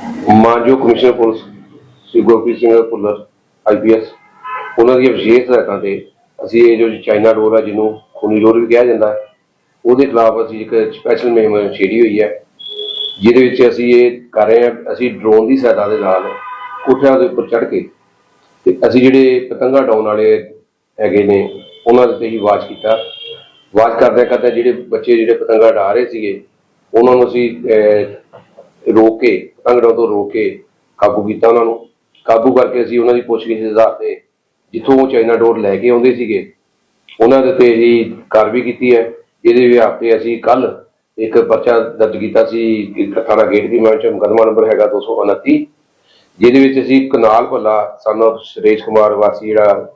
ਮਾਨਯੋਗ commissioner police, Shri Gurpreet Singh Bhullar IPS ਉਹਨਾਂ ਦੀਆਂ ਵਿਸ਼ੇਸ਼ ਹਦਾਇਤਾਂ ਤੇ ਅਸੀਂ ਇਹ ਜੋ ਚਾਈਨਾ ਡੋਰ ਹੈ ਜਿਹਨੂੰ ਖੂਨੀ ਡੋਰ ਵੀ ਕਿਹਾ ਜਾਂਦਾ ਹੈ, ਉਹਦੇ ਖਿਲਾਫ ਅਸੀਂ ਇੱਕ ਸਪੈਸ਼ਲ ਮੁਹਿੰਮ ਛੇੜੀ ਹੋਈ ਹੈ, ਜਿਹਦੇ ਵਿੱਚ ਅਸੀਂ ਇਹ ਕਰ ਰਹੇ ਹਾਂ, ਅਸੀਂ ਡਰੋਨ ਦੀ ਸਹਾਇਤਾ ਦੇ ਨਾਲ ਕੋਠਿਆਂ ਦੇ ਉੱਪਰ ਚੜ੍ਹ ਕੇ ਤੇ ਅਸੀਂ ਜਿਹੜੇ ਪਤੰਗਾ ਡਾਉਣ ਵਾਲੇ ਹੈਗੇ ਨੇ, ਉਹਨਾਂ ਦੇ ਤੇ ਹੀ ਵਾਚ ਕੀਤਾ। ਵਾਚ ਕਰਦੇ ਕਰਦੇ ਜਿਹੜੇ ਬੱਚੇ, ਜਿਹੜੇ ਪਤੰਗਾ ਡਾ ਰਹੇ ਸੀਗੇ, ਉਹਨਾਂ ਨੂੰ ਅਸੀਂ ਰੋਕ ਕੇ ਪਤੰਗ ਤੋਂ ਰੋਕ ਕੇ ਕਾਬੂ ਕੀਤਾ ਉਹਨਾਂ ਨੂੰ। ਕਾਬੂ ਕਰਕੇ ਅਸੀਂ ਉਹਨਾਂ ਦੀ ਪੁੱਛਗਿੱਛ ਦੇ ਆਧਾਰ ਤੇ ਜਿੱਥੋਂ ਉਹ ਚਾਈਨਾ ਡੋਰ ਲੈ ਕੇ ਆਉਂਦੇ ਸੀਗੇ, ਉਹਨਾਂ ਦੇ ਤੇ ਹੀ ਕਾਰਵਾਈ ਕੀਤੀ ਹੈ। ਇਹਦੇ ਵਿਆਪ ਤੇ ਅਸੀਂ ਕੱਲ ਇੱਕ ਪਰਚਾ ਦਰਜ ਕੀਤਾ ਸੀ ਕਿ ਥਾਣਾ ਗੇਟ ਦੀ ਮੈਂ ਚ ਮੁਕੱਦਮਾ ਨੰਬਰ ਹੈਗਾ 229 ਜਿਹਦੇ ਵਿੱਚ ਅਸੀਂ ਕਨਾਲ ਭੱਲਾ ਸਨ ਸਾਨੂੰ ਸੁਰੇਸ਼ ਕੁਮਾਰ ਵਾਸੀ ਜਿਹੜਾ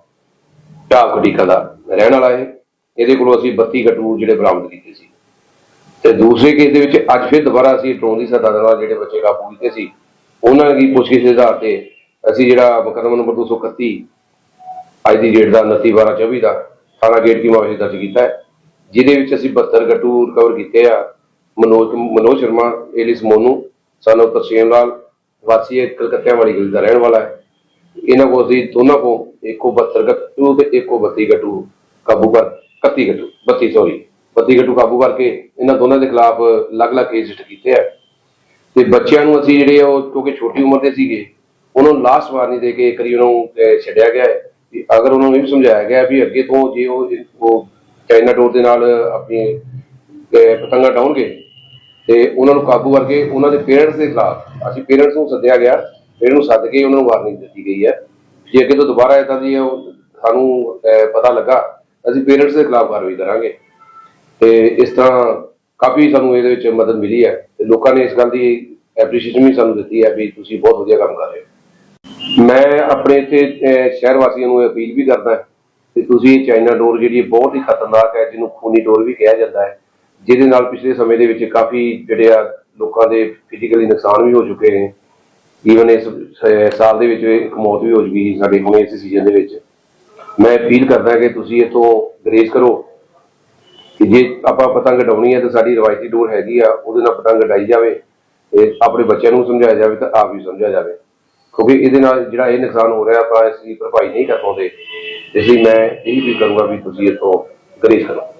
ਢਾਬ ਕਡੀਕਾ ਦਾ ਰਹਿਣ ਵਾਲਾ ਹੈ ਇਹਦੇ ਕੋਲੋਂ ਅਸੀਂ 32 ਗੱਟੂ ਜਿਹੜੇ ਬਰਾਮਦ ਕੀਤੇ ਸੀ। ਤੇ ਦੂਸਰੇ ਕੇਸ ਦੇ ਵਿੱਚ ਅੱਜ ਫਿਰ ਦੁਬਾਰਾ ਅਸੀਂ ਡਰੋਨ ਦੀ ਸਹਾਇਤਾ ਨਾਲ ਜਿਹੜੇ ਬੱਚੇ ਕਾਬੂ ਕੀਤੇ ਸੀ, ਉਹਨਾਂ ਦੀ ਪੁੱਛਗਿੱਛ ਦੇ ਆਧਾਰ ਤੇ ਅਸੀਂ ਜਿਹੜਾ ਮੁਕੱਦਮਾ ਨੰਬਰ 231 ਅੱਜ ਦੀ ਡੇਟ ਦਾ 29 12 24 ਦਾ ਥਾਣਾ ਗੇਟ ਦੀ ਮਾਮਲੇ ਦਰਜ ਕੀਤਾ ਹੈ, ਜਿਹਦੇ ਵਿੱਚ ਅਸੀਂ 72 ਗੱਟੂ ਰਿਕਵਰ ਕੀਤੇ ਆ। ਮਨੋਜ ਮਨੋਜ ਸ਼ਰਮਾ, ਏਲਿਸ ਮੋਨੂ, ਸਾਨੂੰ ਤਰਸੀਮ ਲਾਲ, ਵਾਸੀ ਕਲਕੱਤਿਆਂ ਵਾਲੀ ਗਲੀ ਦਾ ਰਹਿਣ ਵਾਲਾ ਹੈ। ਇਹਨਾਂ ਕੋਲ ਅਸੀਂ ਦੋਨਾਂ ਕੋ ਇੱਕੋ 72 ਗੱਟੂ ਤੇ ਇੱਕੋ 32 ਗੱਟੂ ਕਾਬੂ ਕਰ 31 ਗੱਟੂ 32 ਸੌਰੀ 32 ਨੂੰ ਕਾਬੂ ਕਰਕੇ ਇਹਨਾਂ ਦੋਨਾਂ ਦੇ ਖਿਲਾਫ ਅਲੱਗ-ਅਲੱਗ ਕੇਸ ਰਜਿਸਟਰ ਕੀਤੇ ਆ। ਤੇ ਬੱਚਿਆਂ ਨੂੰ ਅਸੀਂ ਜਿਹੜੇ ਉਹ ਕਿਉਂਕਿ ਛੋਟੀ ਉਮਰ ਦੇ ਸੀਗੇ ਉਹਨਾਂ ਨੂੰ ਲਾਸਟ ਵਾਰਨਿੰਗ ਦੇ ਕੇ ਇੱਕ ਉਹਨਾਂ ਨੂੰ ਛੱਡਿਆ ਗਿਆ ਹੈ। ਕਿ ਅਗਰ ਉਹਨਾਂ ਨੂੰ ਇਹ ਵੀ ਸਮਝਾਇਆ ਗਿਆ ਵੀ ਅੱਗੇ ਤੋਂ ਜੇ ਉਹ ਚਾਈਨਾ ਡੋਰ ਦੇ ਨਾਲ ਆਪਣੀ ਅਹ, ਪਤੰਗਾਂ ਡਾਉਣਗੇ ਤੇ ਉਹਨਾਂ ਨੂੰ ਕਾਬੂ ਕਰਕੇ ਉਹਨਾਂ ਦੇ ਪੇਰੈਂਟਸ ਦੇ ਖਿਲਾਫ ਅਸੀਂ ਪੇਰੈਂਟਸ ਨੂੰ ਸੱਦਿਆ ਗਿਆ ਪੇਰੈਂਟਸ ਨੂੰ ਸੱਦ ਕੇ ਉਹਨਾਂ ਨੂੰ ਵਾਰਨਿੰਗ ਦਿੱਤੀ ਗਈ ਹੈ। ਜੇ ਅੱਗੇ ਤੋਂ ਦੁਬਾਰਾ ਇਦਾਂ ਦੀ ਉਹ ਸਾਨੂੰ ਪਤਾ ਲੱਗਾ ਅਸੀਂ ਪੇਰੈਂਟਸ ਦੇ ਖਿਲਾਫ ਕਾਰਵਾਈ ਕਰਾਂਗੇ। ਤੇ ਇਸ ਤਰ੍ਹਾਂ ਕਾਫੀ ਸਾਨੂੰ ਇਹਦੇ ਵਿੱਚ ਮਦਦ ਮਿਲੀ ਹੈ ਤੇ ਲੋਕਾਂ ਨੇ ਇਸ ਗੱਲ ਦੀ ਐਪਰੀਸ਼ੀਏਸ਼ਨ ਵੀ ਸਾਨੂੰ ਦਿੱਤੀ ਹੈ ਵੀ ਤੁਸੀਂ ਬਹੁਤ ਵਧੀਆ ਕੰਮ ਕਰ ਰਹੇ ਹੋ। ਮੈਂ ਆਪਣੇ ਇੱਥੇ ਸ਼ਹਿਰ ਵਾਸੀਆਂ ਨੂੰ ਅਪੀਲ ਵੀ ਕਰਦਾ ਕਿ ਤੁਸੀਂ ਚਾਈਨਾ ਡੋਰ ਜਿਹੜੀ ਬਹੁਤ ਹੀ ਖਤਰਨਾਕ ਹੈ, ਜਿਹਨੂੰ ਖੂਨੀ ਡੋਰ ਵੀ ਕਿਹਾ ਜਾਂਦਾ ਹੈ, ਜਿਹਦੇ ਨਾਲ ਪਿਛਲੇ ਸਮੇਂ ਦੇ ਵਿੱਚ ਕਾਫੀ ਜਿਹੜੇ ਆ ਲੋਕਾਂ ਦੇ ਫਿਜ਼ੀਕਲੀ ਨੁਕਸਾਨ ਵੀ ਹੋ ਚੁੱਕੇ ਨੇ। ਈਵਨ ਇਸ ਸਾਲ ਦੇ ਵਿੱਚ ਇੱਕ ਮੌਤ ਵੀ ਹੋ ਚੁੱਕੀ ਸੀ ਸਾਡੇ ਹੁਣੇ ਇਸ ਸੀਜ਼ਨ ਦੇ ਵਿੱਚ। ਮੈਂ ਅਪੀਲ ਕਰਦਾ ਕਿ ਤੁਸੀਂ ਇਥੋਂ ਗਰੇਜ ਕਰੋ ਕਿ ਜੇ ਆਪਾਂ ਪਤੰਗ ਡਾਉਣੀ ਹੈ ਤਾਂ ਸਾਡੀ ਰਵਾਇਤੀ ਡੋਰ ਹੈਗੀ ਆ, ਉਹਦੇ ਨਾਲ ਪਤੰਗ ਡਾਈ ਜਾਵੇ ਤੇ ਆਪਣੇ ਬੱਚਿਆਂ ਨੂੰ ਸਮਝਾਇਆ ਜਾਵੇ ਤਾਂ ਆਪ ਵੀ ਸਮਝਿਆ ਜਾਵੇ। ਕਿਉਂਕਿ ਇਹਦੇ ਨਾਲ ਜਿਹੜਾ ਇਹ ਨੁਕਸਾਨ ਹੋ ਰਿਹਾ, ਆਪਾਂ ਇਸ ਦੀ ਭਰਪਾਈ ਨਹੀਂ ਕਰ ਪਾਉਂਦੇ। ਇਸ ਲਈ ਮੈਂ ਇਹ ਵੀ ਕਰੂੰਗਾ ਵੀ ਤੁਸੀਂ ਇਥੋਂ ਗਰੇਜ ਕਰੋ।